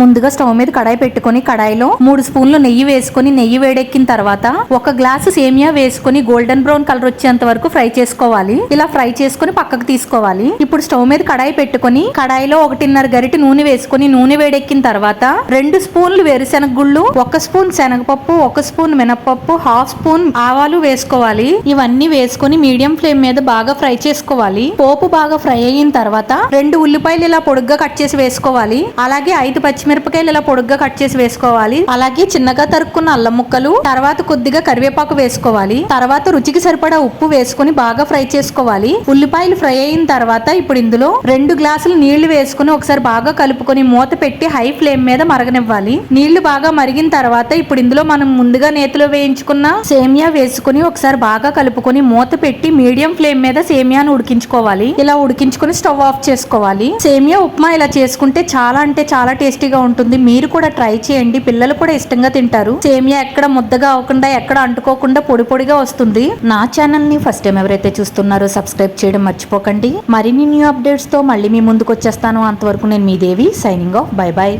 ముందుగా స్టవ్ మీద కడాయి పెట్టుకొని కడాయిలో మూడు స్పూన్లు నెయ్యి వేసుకుని నెయ్యి వేడెక్కిన తర్వాత ఒక గ్లాసు సేమియా వేసుకొని గోల్డెన్ బ్రౌన్ కలర్ వచ్చేంత వరకు ఫ్రై చేసుకోవాలి. ఇలా ఫ్రై చేసుకొని పక్కకు తీసుకోవాలి. ఇప్పుడు స్టవ్ మీద కడాయి పెట్టుకొని కడాయిలో ఒకటిన్నర గరిటె నూనె వేసుకొని నూనె వేడెక్కిన తర్వాత రెండు స్పూన్లు వేరుశెనగ గుళ్ళు ఒక స్పూన్ శనగపప్పు ఒక స్పూన్ మినపప్పు హాఫ్ స్పూన్ ఆవాలు వేసుకోవాలి. ఇవన్నీ వేసుకొని మీడియం ఫ్లేమ్ మీద బాగా ఫ్రై చేసుకోవాలి. పోపు బాగా ఫ్రై అయిన తర్వాత రెండు ఉల్లిపాయలు ఇలా పొడుగ్గా కట్ చేసి వేసుకోవాలి. అలాగే ఐదు పచ్చి పచ్చిమిరపకాయలు ఇలా పొడుగ్గా కట్ చేసి వేసుకోవాలి. అలాగే చిన్నగా తరుక్కున్న అల్లం ముక్కలు తర్వాత కొద్దిగా కరివేపాకు వేసుకోవాలి. తర్వాత రుచికి సరిపడా ఉప్పు వేసుకొని బాగా ఫ్రై చేసుకోవాలి. ఉల్లిపాయలు ఫ్రై అయిన తర్వాత ఇప్పుడు ఇందులో రెండు గ్లాసులు నీళ్ళు వేసుకుని ఒకసారి బాగా కలుపుకొని మూత పెట్టి హై ఫ్లేమ్ మీద మరగనివ్వాలి. నీళ్ళు బాగా మరిగిన తర్వాత ఇప్పుడు ఇందులో మనం ముందుగా నేతిలో వేయించుకున్న సేమియా వేసుకుని ఒకసారి బాగా కలుపుకొని మూత పెట్టి మీడియం ఫ్లేమ్ మీద సేమియాను ఉడికించుకోవాలి. ఇలా ఉడికించుకొని స్టవ్ ఆఫ్ చేసుకోవాలి. సేమియా ఉప్మా ఇలా చేసుకుంటే చాలా అంటే చాలా టేస్టీగా ఉంటుంది. మీరు కూడా ట్రై చేయండి. పిల్లలు కూడా ఇష్టంగా తింటారు. సేమియా ఎక్కడ ముద్దగా అవ్వకుండా ఎక్కడ అంటుకోకుండా పొడి పొడిగా వస్తుంది. నా ఛానల్ని ఫస్ట్ టైం ఎవరైతే చూస్తున్నారో సబ్స్క్రైబ్ చేయడం మర్చిపోకండి. మరిన్ని న్యూ అప్డేట్స్తో మళ్ళీ మీ ముందుకు వచ్చేస్తాను. అంతవరకు నేను మీ Devi signing off. Bye bye.